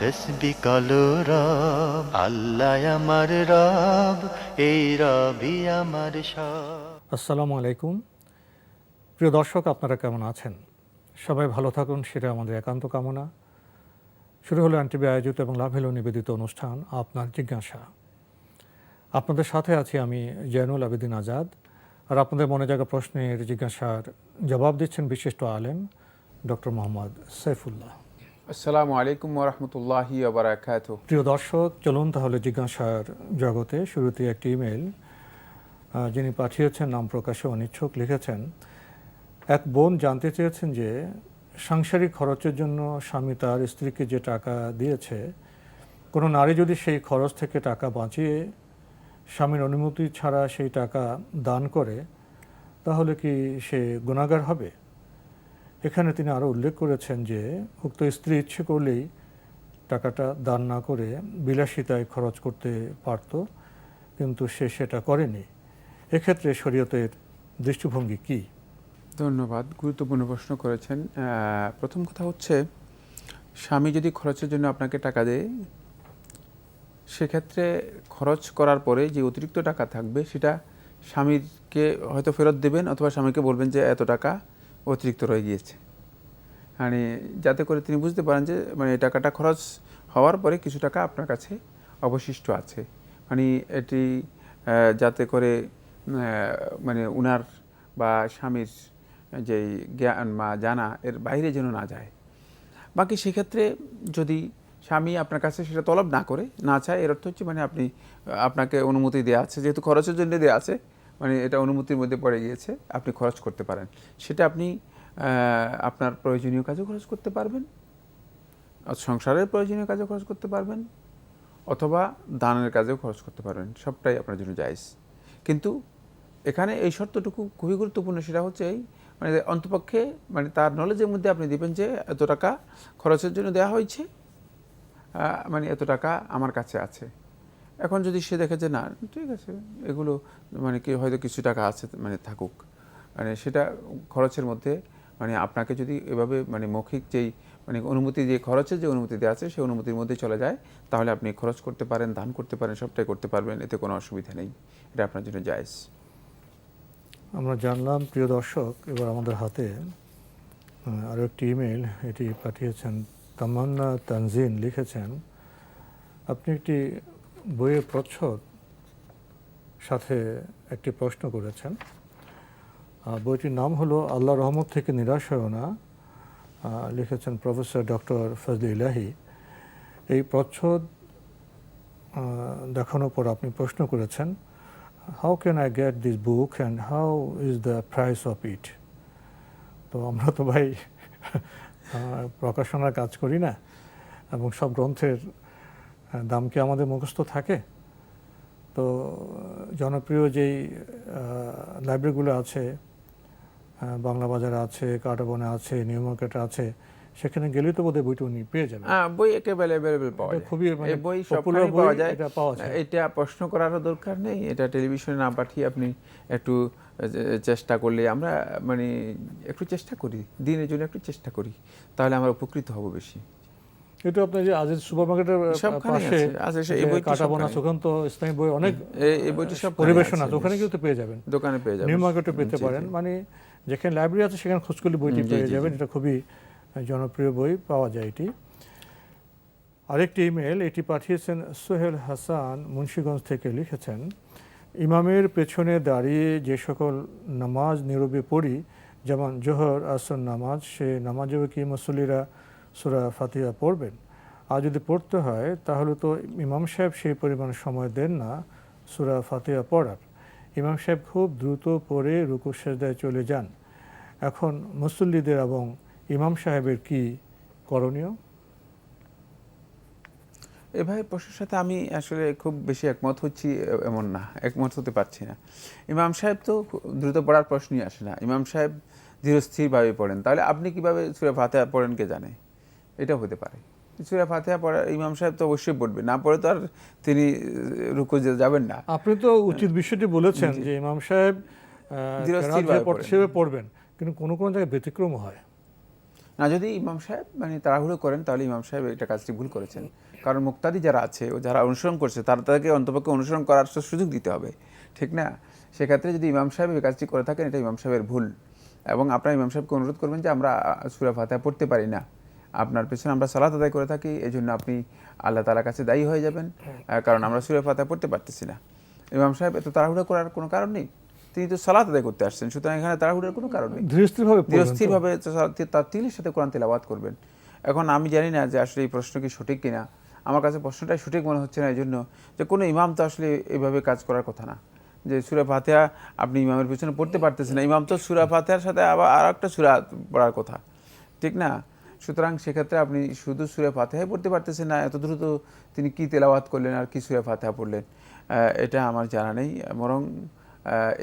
তসবি কলো রব, আল্লাহ আমার রব, এই রবি আমার সব। আসসালামু আলাইকুম। প্রিয় দর্শক, আপনারা কেমন আছেন? সবাই ভালো থাকুন, সেটা আমাদের একান্ত কামনা। শুরু হলো এনটিভি আয়োজিত এবং লাভ হলো নিবেদিত অনুষ্ঠান, আপনার জিজ্ঞাসা। আপনাদের সাথে আছি আমি জয়নুল আবেদিন আজাদ, আর আপনাদের মনে জায়গা প্রশ্নের জিজ্ঞাসার জবাব দিচ্ছেন বিশিষ্ট আলেম ডক্টর মোহাম্মদ সৈফুল্লাহ আসসালামু আলাইকুম ওরহমতুল্লাহি ওবরাকাত প্রিয় দর্শক, চলুন তাহলে জিজ্ঞাসার জগতে শুরুতে একটি ইমেল যিনি পাঠিয়েছেন, নাম প্রকাশে অনিচ্ছুক, লিখেছেন, এক বোন জানতে চেয়েছেন যে, সাংসারিক খরচের জন্য স্বামী তার স্ত্রীকে যে টাকা দিয়েছে, কোনো নারী যদি সেই খরচ থেকে টাকা বাঁচিয়ে স্বামীর অনুমতি ছাড়া সেই টাকা দান করে, তাহলে কি সে গুণাগার হবে? এখানে তিনি আরও উল্লেখ করেছেন যে, উক্ত স্ত্রী ইচ্ছে করলেই টাকাটা দান না করে বিলাসিতায় খরচ করতে পারত, কিন্তু সে সেটা করেনি। এক্ষেত্রে শরীয়তের দৃষ্টিভঙ্গি কি? ধন্যবাদ, গুরুত্বপূর্ণ প্রশ্ন করেছেন। প্রথম কথা হচ্ছে, স্বামী যদি খরচের জন্য আপনাকে টাকা দেয়, সেক্ষেত্রে খরচ করার পরে যে অতিরিক্ত টাকা থাকবে, সেটা স্বামীকে হয়তো ফেরত দেবেন অথবা স্বামীকে বলবেন যে, এত টাকা অতিরিক্ত রয়ে গিয়েছে। মানে যাতে করে তিনি বুঝতে পারেন যে মানে টাকাটা খরচ হওয়ার পরে কিছু টাকা আপনার কাছে অবশিষ্ট আছে। মানে এটি যাতে করে মানে উনার বা স্বামীর যেই জ্ঞান বা জানা এর বাইরে যেন না যায়। বাকি সেক্ষেত্রে যদি স্বামী আপনার কাছে সেটা তলব না করে, না চায়, এর অর্থ হচ্ছে মানে আপনি, আপনাকে অনুমতি দেওয়া আছে, যেহেতু খরচের জন্য দেওয়া আছে মানে এটা অনুমতির মধ্যে পড়ে গিয়েছে, আপনি খরচ করতে পারেন। সেটা আপনি আপনার প্রয়োজনীয় কাজে খরচ করতে পারবেন। সংসারের প্রয়োজনীয় কাজে খরচ করতে পারবেন। অথবা দানের কাজেও খরচ করতে পারবেন। সবটাই আপনার জন্য জায়জ। কিন্তু এখানে এই শর্তটুকু খুবই গুরুত্বপূর্ণ, সেটা হচ্ছে এই মানে অন্তপক্ষে মানে তার নলেজের মধ্যে আপনি দিবেন যে এত টাকা খরচের জন্য দেওয়া হয়েছে মানে এত টাকা আমার কাছে আছে। এখন যদি সে দেখে যে না, ঠিক আছে, এগুলো মানে কি হয়তো কিছু টাকা আছে মানে থাকুক। মানে সেটা খরচের মধ্যে মানে আপনাকে যদি এভাবে মানে মৌখিক যেই মানে অনুমতি যে খরচের যে অনুমতি দেওয়া আছে, সেই অনুমতির মধ্যে চলে যায়। তাহলে আপনি খরচ করতে পারেন, দান করতে পারেন, সবটাই করতে পারবেন, এতে কোনো অসুবিধা নেই। এটা আপনার জন্য জায়েজ। আমরা জানলাম, প্রিয় দর্শক, এবার আমাদের হাতে আরও একটি ইমেল এটি পাঠিয়েছেন তামান্না তানজিন, লিখেছেন, আপনি একটি বইয়ের প্রচ্ছদ সাথে একটি প্রশ্ন করেছেন। বইটির নাম হলো আল্লাহ রহমত থেকে নিরাশ হয়েও না লিখেছেন প্রফেসর ডক্টর ফজলি ইলাহি। এই প্রচ্ছদ দেখানোর পর আপনি প্রশ্ন করেছেন how can I get this book and how is the price of it তো আমরা তো ভাই প্রকাশনার কাজ করি না, এবং সব গ্রন্থের দাম কি আমাদের মুখস্থ থাকে? তো জনপ্রিয় যেই লাইব্রেরিগুলো আছে আহ, বাংলা বাজারে আছে কাটাবনে আছে নিউ মার্কেটে আছে সেখানে গেলেই তো বোধহয় বইটা উনি পেয়ে যাবেন। হ্যাঁ, বই একেবারে অ্যাভেলেবেল পাওয়া যায়। খুবই মানে এই বই popular পাওয়া যায়। এটা পাওয়া যায়। এটা প্রশ্ন করারও দরকার নেই এটা টেলিভিশনে না পাঠিয়ে আপনি একটু চেষ্টা করলে আমরা মানে একটু চেষ্টা করি দিনের জন্য একটু চেষ্টা করি তাহলে আমরা উপকৃত হব বেশি। এটা আপনার যে আজিজ সুপার মার্কেটের পাশে আছে। এই বইটি কাটাবোনা। সুকান্ত ইসলামী বই অনেক এই- এই বইটি সব পরিবেশন আছে। ওখানে কিন্তু পেয়ে যাবেন। দোকানে পেয়ে যাবেন। নিউ মার্কেটে পেতে পারেন। মানে যেখানে লাইব্রেরি আছে সেখানে খোঁজ করলে বইটি পেয়ে যাবেন। এটা খুবই জনপ্রিয় বই পাওয়া যায় এটি। আরেকটি ইমেল এটি পাঠিয়েছেন সোহেল হাসান মুন্সিগঞ্জ থেকে লিখেছেন ইমামের পেছনে দাঁড়িয়ে যে সকল নামাজ নীরবে পড়ি যেমন জোহর আসর নামাজ সে নামাজেও কি মুসল্লিরা সুরা ফাতিহা পড়বেন। আর যদি পড়তে হয়, তাহলে তো ইমাম সাহেব সেই পরিমাণ সময় দেন না সুরা ফাতিহা পড়ার। ইমাম সাহেব খুব দ্রুত পড়ে রুকু সেজদায় চলে যান। এখন মুসল্লিদের এবং ইমাম সাহেবের কি করণীয়? এভাবে প্রশ্নের সাথে আমি আসলে খুব বেশি একমত হচ্ছি এমন না, একমত হতে পারছি না। ইমাম সাহেব তো দ্রুত পড়ার প্রশ্নই আসে না। ইমাম সাহেব ধীরস্থিরভাবে পড়েন। তাহলে আপনি কীভাবে সুরা ফাতেহা পড়েন কে জানে? এটা হতে পারে। সুরা ফাতেহা পড়া ইমাম সাহেব তো অবশ্যই পড়বে। না পড়ে তো আর তিনি রুকু যাবেন না। আপনি তো উচিত বিষয়টি বলেছেন যে ইমাম সাহেব। সেভাবে পড়বেন কিন্তু কোনো কোনো জায়গায় ব্যতিক্রম হয়। না যদি ইমাম সাহেব মানে তাড়াহুড়ো করেন তাহলে ইমাম সাহেব এটা কাজটি ভুল করেছেন। কারণ মুক্তাদি যারা আছে ও যারা অনুসরণ করছে তারা তাদেরকে অন্তপক্ষে অনুসরণ করার সুযোগ দিতে হবে। ঠিক না? সেক্ষেত্রে যদি ইমাম সাহেব এই কাজটি করে থাকেন এটা ইমাম সাহেবের ভুল। এবং আপনার ইমাম সাহেবকে অনুরোধ করবেন যে আমরা সুরা ফাতেহা পড়তে পারি না। আপনার পেছনে আমরা সালাত আদায় করে থাকি এই জন্য আপনি আল্লাহ তালার কাছে দায়ী হয়ে যাবেন। কারণ আমরা সুরা ফাতেহা পড়তে পারতেছি না। ইমাম সাহেব এত তাড়াহুড়ো করার কোনো কারণ নেই? তিনি তো সালাত আদায় করতে আসছেন সুতরাং এখানে তাড়াহুড়োর কোনো কারণ নেই। ধীরস্থিরভাবে ধীরস্থিরভাবে তার তিলের সাথে কোরআন তেলাওয়াত করবেন। এখন আমি জানি না যে আসলে এই প্রশ্ন কি সঠিক কিনা। আমার কাছে প্রশ্নটাই সঠিক মনে হচ্ছে না এই জন্য যে কোনো ইমাম তো আসলে এইভাবে কাজ করার কথা না। যে সুরা ফাতেহা আপনি ইমামের পিছনে পড়তে পারতেছেন না। ইমাম তো সুরা ফাতেহার সাথে আবার আর একটা সুরা পড়ার কথা। ঠিক না? সুতরাং সেক্ষেত্রে আপনি শুধু সুরে ফাতেহাই পড়তে পারতেছেন না, এত দ্রুত তিনি কি তেলাওয়াত করলেন আর কি সুরে ফাতেহা পড়লেন এটা আমার জানা নেই। বরং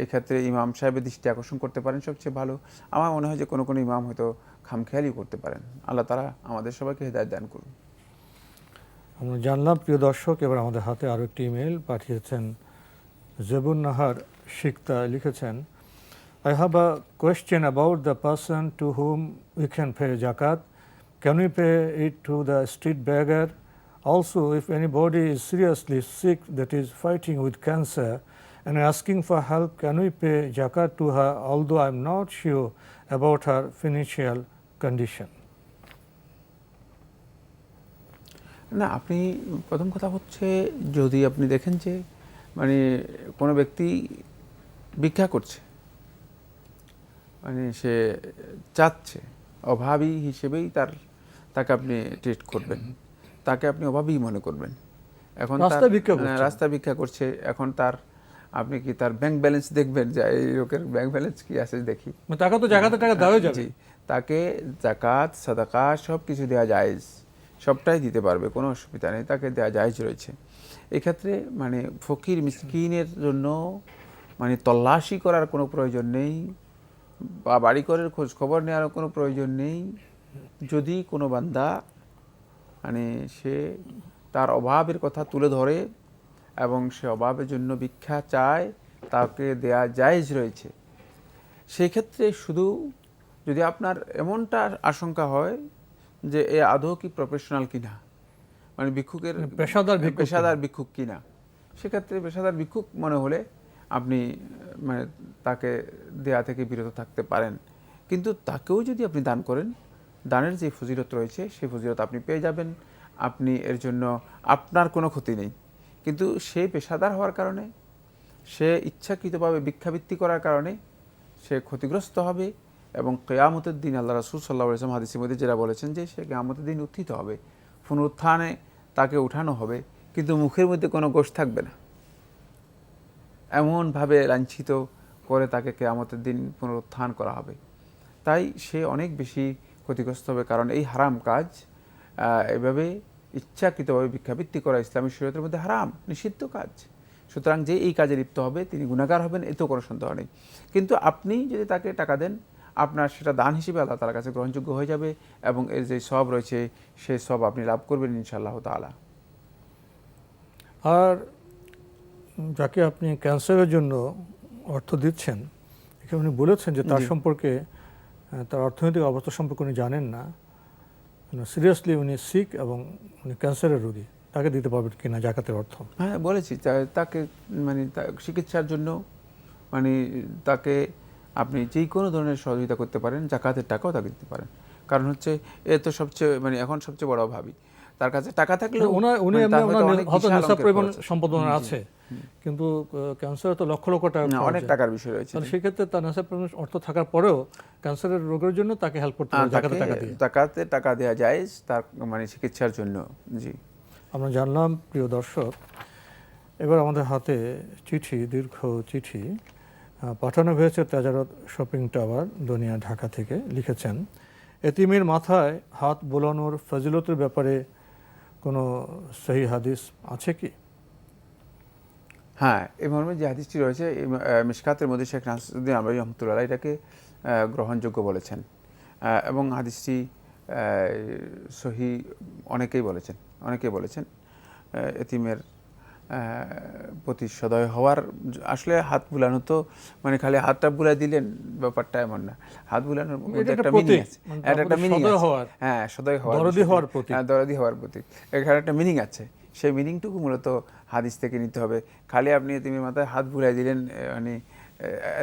এক্ষেত্রে ইমাম সাহেবের দৃষ্টি আকর্ষণ করতে পারেন সবচেয়ে ভালো। আমার মনে হয় যে কোনো কোনো ইমাম হয়তো খামখেয়ালি করতে পারেন। আল্লাহ তারা আমাদের সবাইকে হেদায়ত দান করুন। আমরা জানলাম, প্রিয় দর্শক, এবার আমাদের হাতে আরও একটি ইমেল পাঠিয়েছেন জেবুন নাহার শিকতা, লিখেছেন I have a question about the person to whom we can pay zakat can we pay it to the street beggar also if anybody is seriously sick that is fighting with cancer and asking for help, can we pay zakat to her although I'm not sure about her financial condition? না আপনি প্রথম কথা হচ্ছে যদি আপনি দেখেন যে মানে কোনো ব্যক্তি ভিক্ষা করছে মানে সে চাচ্ছে অভাবী হিসেবেই তার তাকে আপনি ট্রিট করবেন। তাকে আপনি অভাবী মনে করবেন। এখন রাস্তা ভিক্ষা হ্যাঁ, করছে। ভিক্ষা করছে। এখন তার আপনি কি তার ব্যাংক ব্যালেন্স দেখবেন? যে এই লোকের ব্যাংক ব্যালেন্স কি আছে দেখি। মানে টাকা তো জায়গাতে টাকা দেওয়া যাবে। তাকে জাকাত সাদাকা সব কিছু দেওয়া জায়েজ। সবটাই দিতে পারবে কোনো অসুবিধা নেই। তাকে দেওয়া জায়েজ রয়েছে। এক্ষেত্রে মানে ফকির মিসকিনের জন্য মানে তল্লাশি করার কোনো প্রয়োজন নেই বা বাড়ি করের খোঁজ খবর নেওয়ার কোনো প্রয়োজন নেই। যদি কোনো বান্দা মানে সে তার অভাবের কথা তুলে ধরে এবং সে অভাবের জন্য ভিক্ষা চায় তাকে দেয়া জায়েজ রয়েছে সেই ক্ষেত্রে শুধু যদি আপনার এমনটা আশঙ্কা হয় যে এ আদৌ কি প্রফেশনাল কিনা মানে ভিক্ষুকের পেশাদার পেশাদার ভিক্ষুক কিনা সেক্ষেত্রে পেশাদার ভিক্ষুক মনে হলে আপনি মানে তাকে দেয়া থেকে বিরত থাকতে পারেন। কিন্তু তাকেও যদি আপনি দান করেন দানের যে ফজিলত রয়েছে, সেই ফজিলত আপনি পেয়ে যাবেন। আপনি এর জন্য আপনার কোনো ক্ষতি নেই। কিন্তু সে পেশাদার হওয়ার কারণে, সে ইচ্ছাকৃতভাবে ভিক্ষাবৃত্তি করার কারণে সে ক্ষতিগ্রস্ত হবে এবং কেয়ামতের দিন আল্লাহ রাসুল সাল্লাহ ইসলাম হাদিসের মধ্যে যেটা বলেছেন যে সে কেয়ামতের দিন উত্থিত হবে। পুনরুত্থানে তাকে উঠানো হবে, কিন্তু মুখের মধ্যে কোনো গোশ থাকবে না। এমনভাবে লাঞ্ছিত করে তাকে কেয়ামতের দিন পুনরুত্থান করা হবে। তাই সে অনেক বেশি ক্ষতিগ্রস্ত হবে। কারণ এই হারাম কাজ এভাবে ইচ্ছাকৃতভাবে ভিক্ষাবৃত্তি করা ইসলামী শরীয়তের মধ্যে হারাম নিষিদ্ধ কাজ। সুতরাং যে এই কাজে লিপ্ত হবে তিনি গুণাগার হবেন এতেও কোনো সন্দেহ নেই। কিন্তু আপনি যদি তাকে টাকা দেন আপনার সেটা দান হিসেবে আল্লাহ তার কাছে গ্রহণযোগ্য হয়ে যাবে এবং এর যে সব রয়েছে সে সব আপনি লাভ করবেন ইনশাআল্লাহ তালা আর যাকে আপনি ক্যান্সারের জন্য অর্থ দিচ্ছেন এখানে উনি বলেছেন যে তার সম্পর্কে তার অর্থনৈতিক অবস্থা সম্পর্কে উনি জানেন না। সিরিয়াসলি উনি সিক এবং উনি ক্যান্সারের রোগী। তাকে দিতে পারবেন কিনা জাকাতের অর্থ? হ্যাঁ বলেছি। তাকে মানে চিকিৎসার জন্য মানে তাকে আপনি যেই কোনো ধরনের সহযোগিতা করতে পারেন জাকাতের টাকাও তাকে দিতে পারেন। কারণ হচ্ছে এ তো সবচেয়ে মানে এখন সবচেয়ে বড় অভাবী। তার কাছে টাকা থাকলে উনি মানে। সম্পদ। আছে। কিন্তু ক্যান্সারে তো লক্ষ লক্ষ টাকা অনেক টাকার বিষয় রয়েছে। তাহলে সেক্ষেত্রে তার নেশা পরিমাণ অর্থ থাকার পরেও ক্যান্সারের রোগের জন্য তাকে হেল্প করতে হবে জাকাতের টাকা দিয়ে। টাকাতে টাকা দেওয়া যায় তার মানে চিকিৎসার জন্য জি। আমরা জানলাম প্রিয় দর্শক এবার আমাদের হাতে চিঠি দীর্ঘ চিঠি পাঠানো হয়েছে তেজারত শপিং টাওয়ার দুনিয়া ঢাকা থেকে লিখেছেন এতিমের মাথায় হাত বোলানোর ফজিলতের ব্যাপারে কোনো সহি হাদিস আছে কি? হ্যাঁ এই মর্মে যে হাদিসটি রয়েছে মিশকাতের মধ্যে শেখ নাসিরুদ্দিন আলবাই রহমতুল্লাহ এটাকে গ্রহণযোগ্য বলেছেন এবং হাদিসটি সহি অনেকেই বলেছেন অনেকেই বলেছেন এতিমের প্রতি সদয় হওয়ার আসলে হাত বুলানো তো মানে খালি হাতটা বুলাই দিলেন ব্যাপারটা এমন না হাত বুলানোর একটা মিনিং আছে মানে এটা একটা মিনিং হওয়ার। হ্যাঁ সদয় হওয়ার দরদি। হওয়ার প্রতীক। হ্যাঁ, দরদি হওয়ার প্রতীক এখানে একটা মিনিং আছে সেই মিনিংটুকু মূলত হাদিস থেকে নিতে হবে। খালি আপনি এতিমের মাথায় হাত বুলাই দিলেন মানে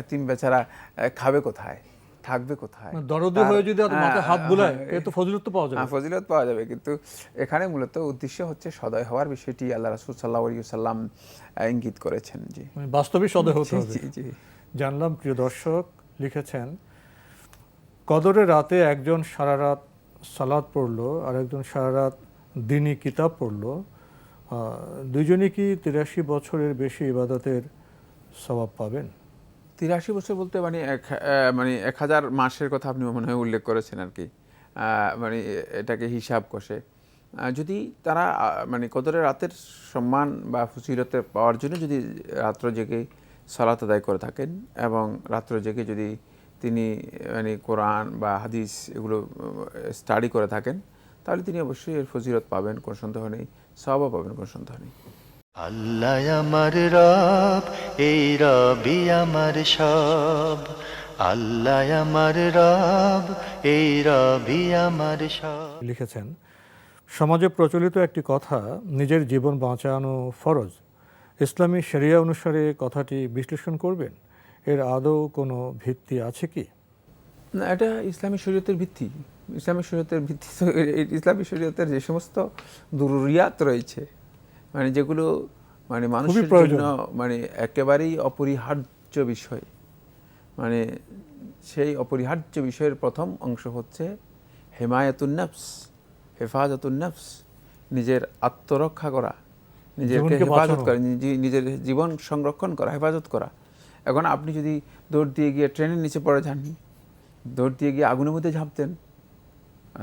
এতিম বেচারা খাবে কোথায়? থাকবে কোথায়? মানে দরদি হয়ে যদি মাথায় হাত হ্যাঁ, বুলায় হ্যাঁ, তো ফজিলত তো পাওয়া যাবে। হ্যাঁ, ফজিলত পাওয়া যাবে। কিন্তু এখানে মূলত উদ্দেশ্য হচ্ছে সদয় হওয়ার বিষয়টি আল্লাহ রাসুল সাল্লাহ সাল্লাম ইঙ্গিত করেছেন জি। মানে বাস্তবে সদয় হতে হবে। জি জানলাম প্রিয় দর্শক লিখেছেন কদরের রাতে একজন সারা রাত সালাদ পড়ল আর একজন সারা রাত দিনী কিতাব পড়ল দুইজনই কি তিরাশি বছরের বেশি ইবাদতের স্বভাব পাবেন? তিরাশি বছর বলতে মানে এক মানে এক হাজার মাসের কথা আপনি মনে হয় উল্লেখ করেছেন আর কি। মানে এটাকে হিসাব কষে। যদি তারা মানে কদরের রাতের সম্মান বা ফসিলতে পাওয়ার জন্য যদি রাত্র জেগে সলাত আদায় করে থাকেন এবং রাত্র জেগে যদি তিনি মানে কোরআন বা হাদিস এগুলো স্টাডি করে থাকেন, তাহলে তিনি অবশ্যই এর ফজিলত পাবেন, কোনো সন্দেহ নেই। সবও পাবেন কোনো সন্দেহ নেই আল্লাহ আমার রব এই রবি আমার সব। আল্লাহ আমার রব এই রবি আমার সব। লিখেছেন সমাজে প্রচলিত একটি কথা নিজের জীবন বাঁচানো ফরজ। ইসলামী শরিয়া অনুসারে কথাটি বিশ্লেষণ করবেন? এর আদৌ কোনো ভিত্তি আছে কি? না এটা ইসলামী শরীয়তের ভিত্তি। ইসলামী শরীয়তের ভিত্তি ইসলামী শরীয়তের যে সমস্ত দুরুরিয়াত রয়েছে মানে যেগুলো মানে মানুষের। জন্য মানে একেবারেই অপরিহার্য বিষয় মানে সেই অপরিহার্য বিষয়ের প্রথম অংশ হচ্ছে হেমায়াতুন নফস হেফাজতুন নফস নিজের আত্মরক্ষা করা নিজেকে হেফাজত করা নিজের জীবন সংরক্ষণ করা হেফাজত করা এখন আপনি যদি দৌড় দিয়ে গিয়ে ট্রেনের নিচে পড়ে যান দৌড় দিয়ে গিয়ে আগুনের মধ্যে ঝাঁপতেন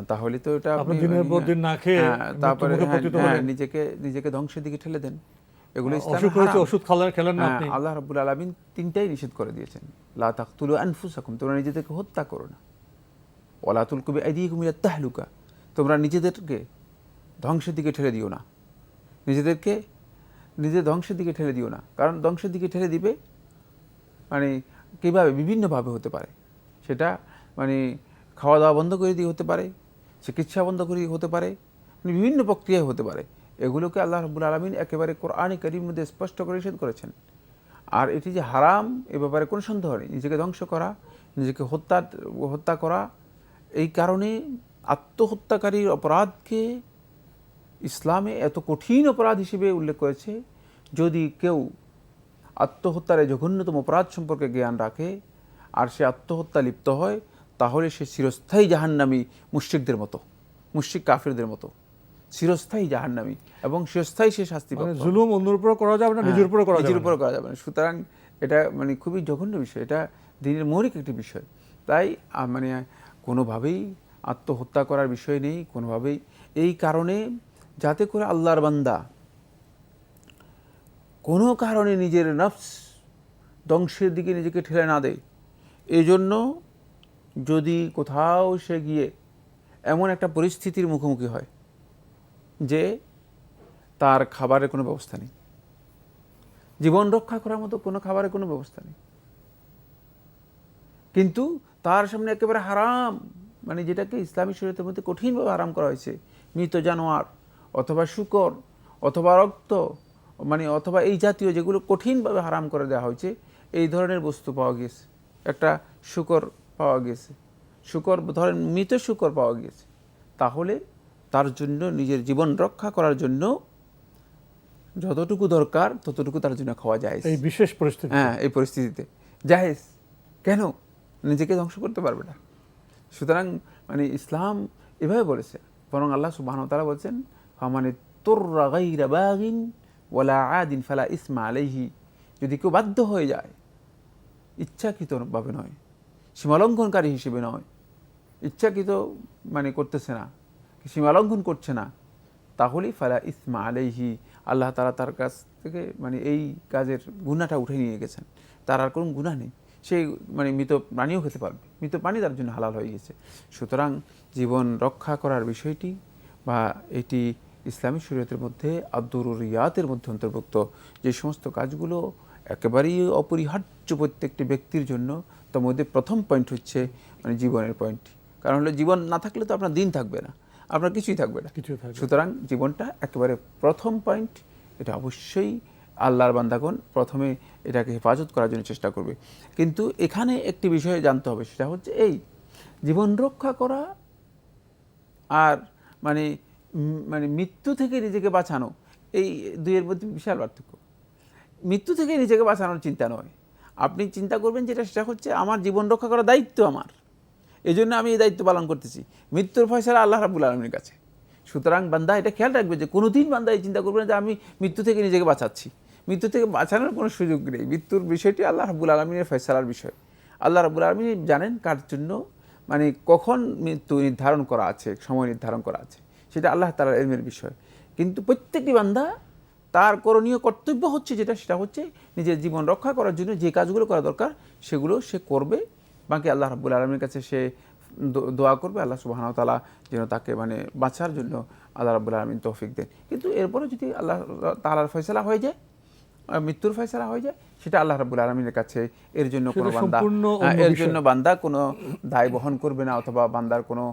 তাহলে তো এটা আপনি দিনের পর দিন না খেয়ে হ্যাঁ, তারপরে হ্যাঁ, হ্যাঁ। নিজেকে নিজেকে ধ্বংসের দিকে ঠেলে দেন। এগুলো অসুখ হয়েছে ওষুধ খালার খেলেন না আপনি। আল্লাহ রাব্বুল আলামিন তিনটাই নিষেধ করে দিয়েছেন। লা তাকতুলু আনফুসাকুম তোমরা নিজেদেরকে হত্যা করো না। ওয়ালা তুলকু বিআইদিকুম ইলা তাহলুকা তোমরা নিজেদেরকে ধ্বংসের দিকে ঠেলে দিও না। নিজেদেরকে নিজের ধ্বংসের দিকে ঠেলে দিও না। কারণ ধ্বংসের দিকে ঠেলে দিবে মানে কীভাবে? বিভিন্নভাবে হতে পারে। সেটা মানে খাওয়া দাওয়া বন্ধ করে দিয়ে হতে পারে, চিকিৎসা বন্ধ করে দিয়ে হতে পারে মানে বিভিন্ন প্রক্রিয়ায় হতে পারে। এগুলোকে আল্লাহ রব্বুল আলমিন একেবারে কোরআনে করিম মধ্যে স্পষ্ট করে নিষেধ করেছেন। আর এটি যে হারাম, এ ব্যাপারে কোনো সন্দেহ নেই। নিজেকে ধ্বংস করা, নিজেকে হত্যা হত্যা করা, এই কারণে আত্মহত্যাকারীর অপরাধকে ইসলামে এত কঠিন অপরাধ হিসেবে উল্লেখ করেছে, যদি কেউ আত্মহত্যার জঘন্যতম অপরাধ সম্পর্কে জ্ঞান রাখে, আর সে আত্মহত্যা লিপ্ত হয় তাহলে সে চিরস্থায়ী জাহান্নামী মুশ্রিকদের মতো মুশ্রিক কাফিরদের মতো। চিরস্থায়ী জাহান্নামী এবং চিরস্থায়ী সে শাস্তি মানে প্রাপ্ত। জুলুম অন্যের উপর করা যাবে না নিজের উপর করা নিজের উপর করা যাবে না। সুতরাং এটা মানে খুবই জঘন্য বিষয়। এটা দিনের মৌলিক একটি বিষয়। তাই মানে কোনোভাবেই আত্মহত্যা করার বিষয় নেই। কোনোভাবেই এই কারণে যাতে করে আল্লাহর বান্দা কোনো কারণে নিজের নফস ধ্বংসের দিকে নিজেকে ঠেলে না দেয়। এই জন্য যদি কোথাও সে গিয়ে এমন একটা পরিস্থিতির মুখোমুখি হয় যে তার খাবারের কোনো ব্যবস্থা নেই, জীবন রক্ষা করার মতো কোনো খাবারের কোনো ব্যবস্থা নেই, কিন্তু তার সামনে একেবারে হারাম মানে যেটাকে ইসলামী শরীয়তের মধ্যে কঠিনভাবে হারাম করা হয়েছে, মৃত জানোয়ার অথবা শুকর অথবা রক্ত মানে অথবা এই জাতীয় যেগুলো কঠিনভাবে হারাম করে দেওয়া হয়েছে, এই ধরনের বস্তু পাওয়া গিয়েছে। একটা শুকর পাওয়া গেছে। শুকর ধরেন মৃত শুকর পাওয়া গেছে। তাহলে তার জন্য নিজের জীবন রক্ষা করার জন্য যতটুকু দরকার ততটুকু তার জন্য খাওয়া যায় এই বিশেষ পরিস্থিতি হ্যাঁ এই পরিস্থিতিতে। জাহেজ কেন? নিজেকে ধ্বংস করতে পারবে না। সুতরাং মানে ইসলাম এভাবে বলেছে। বরং আল্লাহ সুবাহ তারা বলছেন মানে তোর্রা গাইরা বাগিন ওয়ালা আদিন ফালা ইসমা আলাইহি। যদি কেউ বাধ্য হয়ে যায় ইচ্ছাকৃতভাবে নয়। সীমালঙ্ঘনকারী হিসেবে নয়। ইচ্ছাকৃত মানে করতেছে না। সীমালঙ্ঘন করছে না। তাহলেই ফালা ইসমা আলাইহি, আল্লাহ তারা তার কাছ থেকে মানে এই কাজের গুণাটা উঠে নিয়ে গেছেন। তার আর কোনো গুণা নেই। সেই মানে মৃত প্রাণীও খেতে পারবে। মৃত প্রাণী তার জন্য হালাল হয়ে গেছে। সুতরাং জীবন রক্ষা করার বিষয়টি বা এটি ইসলামী শরীয়তের মধ্যে আব্দুরিয়াতের মধ্যে অন্তর্ভুক্ত। যে সমস্ত কাজগুলো একেবারেই অপরিহার্য প্রত্যেকটি ব্যক্তির জন্য তার মধ্যে প্রথম পয়েন্ট হচ্ছে মানে জীবনের পয়েন্ট কারণ হলো জীবন না থাকলে তো আপনার দিন থাকবে না আপনার কিছুই থাকবে না। সুতরাং জীবনটা একেবারে প্রথম পয়েন্ট এটা অবশ্যই আল্লাহর বান্দাগণ প্রথমে এটাকে হেফাজত করার জন্য চেষ্টা করবে। কিন্তু এখানে একটি বিষয়ে জানতে হবে সেটা হচ্ছে এই জীবন রক্ষা করা আর মানে মানে মৃত্যু থেকে নিজেকে বাঁচানো এই দুইয়ের মধ্যে বিশাল পার্থক্য। মৃত্যু থেকে নিজেকে বাঁচানোর চিন্তা নয়। আপনি চিন্তা করবেন যেটা, সেটা হচ্ছে আমার জীবন রক্ষা করার দায়িত্ব আমার। এই জন্য আমি এই দায়িত্ব পালন করতেছি। মৃত্যুর ফয়সালা আল্লাহ রাবুল আলমীর কাছে। সুতরাং বান্দা এটা খেয়াল রাখবে যে কোনোদিন বান্দা এই চিন্তা করবে না যে আমি মৃত্যু থেকে নিজেকে বাঁচাচ্ছি। মৃত্যু থেকে বাঁচানোর কোনো সুযোগ নেই। মৃত্যুর বিষয়টি আল্লাহ রাবুল আলমিনের ফয়সালার বিষয়। আল্লাহ রাবুল আলমী জানেন কার জন্য মানে কখন মৃত্যু নির্ধারণ করা আছে, সময় নির্ধারণ করা আছে। সেটা আল্লাহ তালার এলমের বিষয়। কিন্তু প্রত্যেকটি বান্দা তার করণীয় কর্তব্য হচ্ছে যেটা সেটা হচ্ছে নিজের জীবন রক্ষা করার জন্য যে কাজগুলো করা দরকার সেগুলো সে করবে। বাকি আল্লাহ রাব্বুল আলমীর কাছে সে দোয়া করবে। আল্লাহ সুবাহ তালা যেন তাকে মানে বাঁচার জন্য আল্লাহ রাব্বুল আলমিন তৌফিক দেন। কিন্তু এরপরে যদি আল্লাহ তালার ফয়সলা হয়ে যায় মৃত্যুর ফয়সলা হয়ে যায় সেটা আল্লাহ রাব্বুল আলমিনের কাছে এর জন্য কোনো বান্দা এর জন্য বান্দা কোনো দায় বহন করবে না অথবা বান্দার কোনো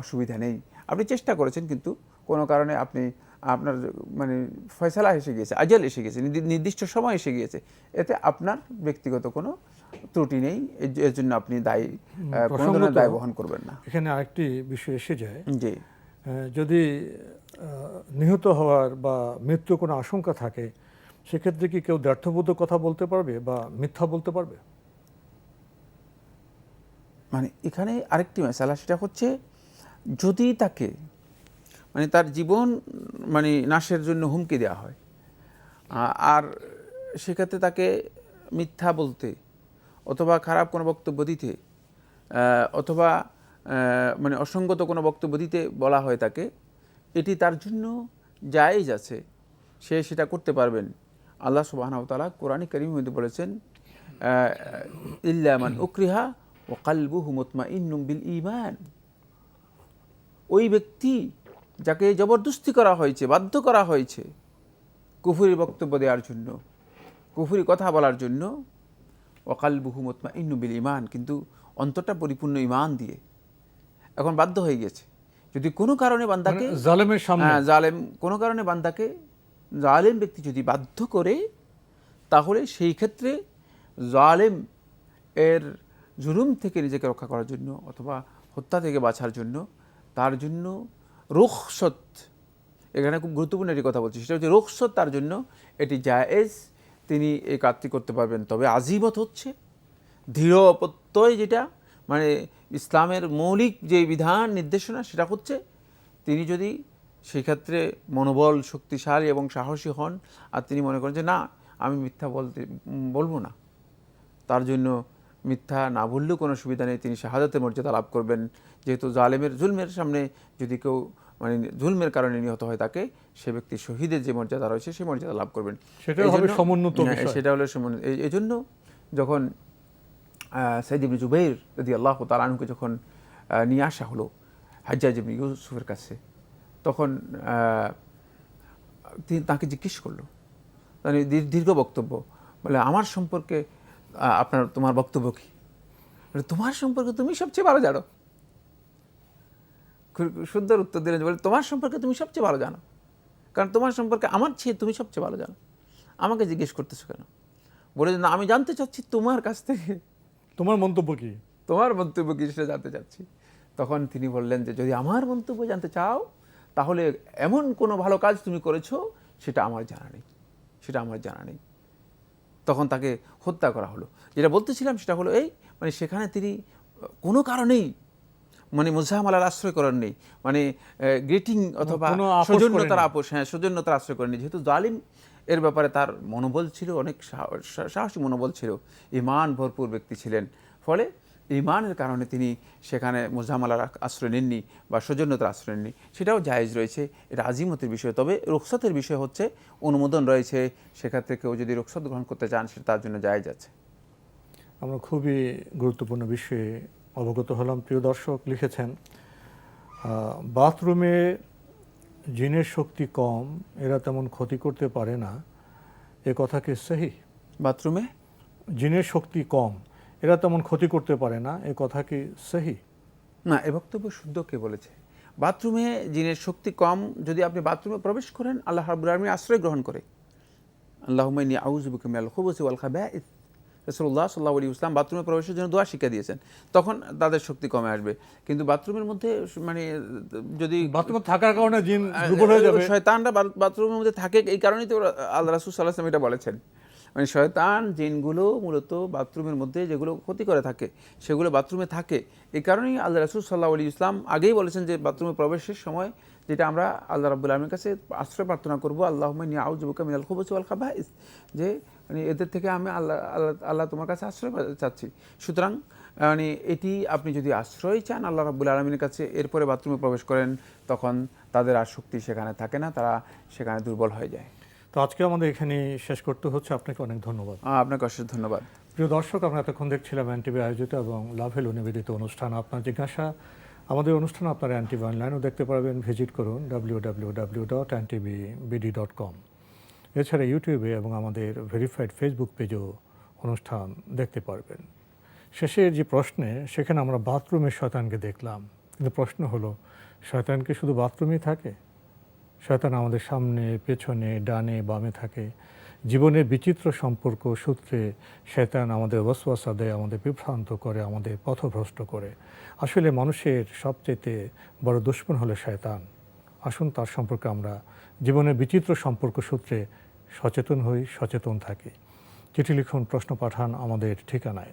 অসুবিধা নেই। আপনি চেষ্টা করেছেন কিন্তু কোনো কারণে আপনি আপনার মানে ফয়সালা এসে গিয়েছে আজল এসে গিয়েছে নির্দিষ্ট সময় এসে গিয়েছে। এতে আপনার ব্যক্তিগত কোনো ত্রুটি নেই এর- জন্য আপনি দায়ী আহ, কোনো ধরনের দায় বহন করবেন না। এখানে আরেকটি বিষয় এসে যায়। জি। যদি নিহত হওয়ার বা মৃত্যু কোনো আশঙ্কা থাকে সেক্ষেত্রে কি কেউ ব্যর্থবোধক কথা বলতে পারবে বা মিথ্যা বলতে পারবে? মানে এখানে আরেকটি মশালা সেটা হচ্ছে যদি তাকে মানে তার জীবন মানে নাশের জন্য হুমকি দেওয়া হয়। আর সেক্ষেত্রে তাকে মিথ্যা বলতে অথবা খারাপ কোনো বক্তব্য দিতে অথবা মানে অসঙ্গত কোনো বক্তব্য দিতে বলা হয় তাকে, এটি তার জন্য জায়েজ আছে। সে সেটা করতে পারবেন। আল্লাহ সুবাহ তালা কোরআন করিম মধ্যে বলেছেন ইল্লামান উকরিহা ও কালবুহু মুতমা ইন্নুম বিল ইমান ওই ব্যক্তি যাকে জবরদস্তি করা হয়েছে বাধ্য করা হয়েছে কুফুরি বক্তব্য দেওয়ার জন্য কুফুরি কথা বলার জন্য অকাল বহুমতমা ইন্নু বিল ইমান কিন্তু অন্তরটা পরিপূর্ণ ইমান দিয়ে এখন বাধ্য হয়ে গেছে। যদি কোনো কারণে বান্দাকে মানে জালেমের সামনে। হ্যাঁ, জালেম কোনো কারণে বান্দাকে জালেম ব্যক্তি যদি বাধ্য করে তাহলে সেই ক্ষেত্রে জালেম এর জুলুম থেকে নিজেকে রক্ষা করার জন্য অথবা হত্যা থেকে বাঁচার জন্য তার জন্য রুখসত। এখানে খুব গুরুত্বপূর্ণ একটি কথা বলছি। সেটা হচ্ছে রুখসত তার জন্য এটি জায়েজ। তিনি এই কাজটি করতে পারবেন। তবে আজিমত হচ্ছে দৃঢ় প্রত্যয় যেটা মানে ইসলামের মৌলিক যে বিধান, নির্দেশনা, সেটা হচ্ছে তিনি যদি সেক্ষেত্রে মনোবল শক্তিশালী এবং সাহসী হন, আর তিনি মনে করেন যে, না, আমি মিথ্যা বলতে, বলব না। তার জন্য মিথ্যা না বললেও কোনো সুবিধা নেই তিনি শাহাদাতের মর্যাদা লাভ করবেন। যেহেতু জালেমের জুলমের সামনে যদি কেউ মানে জুলমের কারণে নিহত হয় তাকে সে ব্যক্তি শহীদের যে মর্যাদা রয়েছে সেই মর্যাদা লাভ করবেন। সেটাও হবে সমুন্নত হ্যাঁ, সেটা হলো সমুন্নত এই- জন্য যখন সাইদ ইবনে জুবাইর যদি আল্লাহ তালানুকে যখন নিয়ে আসা হলো হাজ্জাজ ইবনে ইউসুফের কাছে তখন তিনি তাকে জিজ্ঞেস করল। মানে দীর্ঘ বক্তব্য। বলে আমার সম্পর্কে আপনার তোমার বক্তব্য কি? তোমার সম্পর্কে তুমি সবচেয়ে ভালো জানো। খুব সুন্দর উত্তর দিলেন বলে তোমার সম্পর্কে তুমি সবচেয়ে ভালো জানো। কারণ তোমার সম্পর্কে আমার চেয়ে তুমি সবচেয়ে ভালো জানো। আমাকে জিজ্ঞেস করতেছো কেন? বলে না আমি জানতে চাচ্ছি তোমার কাছ থেকে। তোমার মন্তব্য কি? তোমার মন্তব্য কি সেটা জানতে চাচ্ছি। তখন তিনি বললেন যে যদি আমার মন্তব্য জানতে চাও তাহলে এমন কোনো ভালো কাজ তুমি করেছ সেটা আমার জানা নেই। সেটা আমার জানা নেই। তখন তাকে হত্যা করা হলো। যেটা বলতেছিলাম সেটা হলো এই মানে সেখানে তিনি কোনো কারণেই মানে মুজাহামালার আশ্রয় করার নেই মানে গ্রিটিং অথবা সৌজন্যতার আপোষ হ্যাঁ সৌজন্যতার আশ্রয় করেনি যেহেতু জালিম এর ব্যাপারে তার মনোবল ছিল অনেক সাহ- সাহসী মনোবল ছিল। ইমান ভরপুর ব্যক্তি ছিলেন। ফলে ইমানের কারণে তিনি সেখানে মোজামালার আশ্রয় নেননি বা সৌজন্যতার আশ্রয় নেননি। সেটাও জায়েজ রয়েছে এটা আজিমতের বিষয়। তবে রুখসতের বিষয় হচ্ছে অনুমোদন রয়েছে সেক্ষেত্রে কেউ যদি রুখসত গ্রহণ করতে চান সেটা তার জন্য জায়েজ আছে। আমরা খুবই গুরুত্বপূর্ণ বিষয়ে অবগত হলাম। প্রিয় দর্শক লিখেছেন বাথরুমে জিনের শক্তি কম এরা তেমন ক্ষতি করতে পারে না। এ কথা কি সহি? বাথরুমে? জিনের শক্তি কম। এরা তেমন ক্ষতি করতে পারে না এ কথা কি সহি? না এ বক্তব্য শুদ্ধ কে বলেছে? বাথরুমে জিনের শক্তি কম যদি আপনি বাথরুমে প্রবেশ করেন আল্লাহ রাব্বুল আলামিন আশ্রয় গ্রহণ করে। আল্লাহুম্মাইনি আউযু বিকা মিনাল খুবুসি ওয়াল খাবাইথ রাসূলুল্লাহ সাল্লাল্লাহু আলাইহি ওয়াসাল্লাম বাথরুমে প্রবেশের জন্য দোয়া শিক্ষা দিয়েছেন। তখন তাদের শক্তি কমে আসবে। কিন্তু বাথরুমের মধ্যে মানে যদি বাথরুমে থাকার কারণে জিন দুর্বল হয়ে যাবে। শয়তানরা বাথরুমের মধ্যে থাকে এই কারণেই তো আল্লাহ রাসূল সাল্লাল্লাহু আলাইহি এটা বলেছেন। মানে শয়তান জিনগুলো মূলত বাথরুমের মধ্যে যেগুলো ক্ষতি করে থাকে, সেগুলো বাথরুমে থাকে। এই কারণেই আল্লাহ রাসূল সাল্লাহ আলী ইসলাম আগেই বলেছেন যে বাথরুমে প্রবেশের সময় যেটা আমরা আল্লাহ রাব্বুল আলমীর কাছে আশ্রয় প্রার্থনা করব আল্লাহ আউজুবুকা মিনাল খুবুস ওয়াল খাবাইস, যে মানে এদের থেকে আমি আল্লাহ আল্লাহ আল্লাহ তোমার কাছে আশ্রয় চাচ্ছি। সুতরাং মানে এটি আপনি যদি আশ্রয় চান আল্লাহ রাব্বুল আলমীর কাছে, এরপরে বাথরুমে প্রবেশ করেন, তখন তাদের আর শক্তি সেখানে থাকে না, তারা সেখানে দুর্বল হয়ে যায়। তো আজকে আমাদের এখানে শেষ করতে হচ্ছে। আপনাকে অনেক ধন্যবাদ। আপনাকে অশেষ ধন্যবাদ। প্রিয় দর্শক আমরা এতক্ষণ দেখছিলাম এনটিভি আয়োজিত এবং লাভেল নিবেদিত অনুষ্ঠান। আপনার জিজ্ঞাসা আমাদের অনুষ্ঠান আপনারা এনটিভি অনলাইনেও দেখতে পারবেন। ভিজিট করুন W W W dot NTV BD dot com এছাড়া ইউটিউবে এবং আমাদের ভেরিফাইড ফেসবুক পেজেও অনুষ্ঠান দেখতে পারবেন। শেষের যে প্রশ্নে সেখানে আমরা বাথরুমের শয়তানকে দেখলাম। কিন্তু প্রশ্ন হলো শয়তান কি শুধু বাথরুমেই থাকে? শয়তান আমাদের সামনে, পেছনে, ডানে, বামে থাকে। জীবনের বিচিত্র সম্পর্ক সূত্রে শয়তান আমাদের ওয়াসওয়াসা দেয়, আমাদের বিভ্রান্ত করে, আমাদের পথভ্রষ্ট করে। আসলে মানুষের সবচেয়ে বড় দুশ্মন হলো শয়তান। আসুন তার সম্পর্কে আমরা জীবনের বিচিত্র সম্পর্ক সূত্রে সচেতন হই, সচেতন থাকি। চিঠি লিখুন, প্রশ্ন পাঠান আমাদের ঠিকানায়।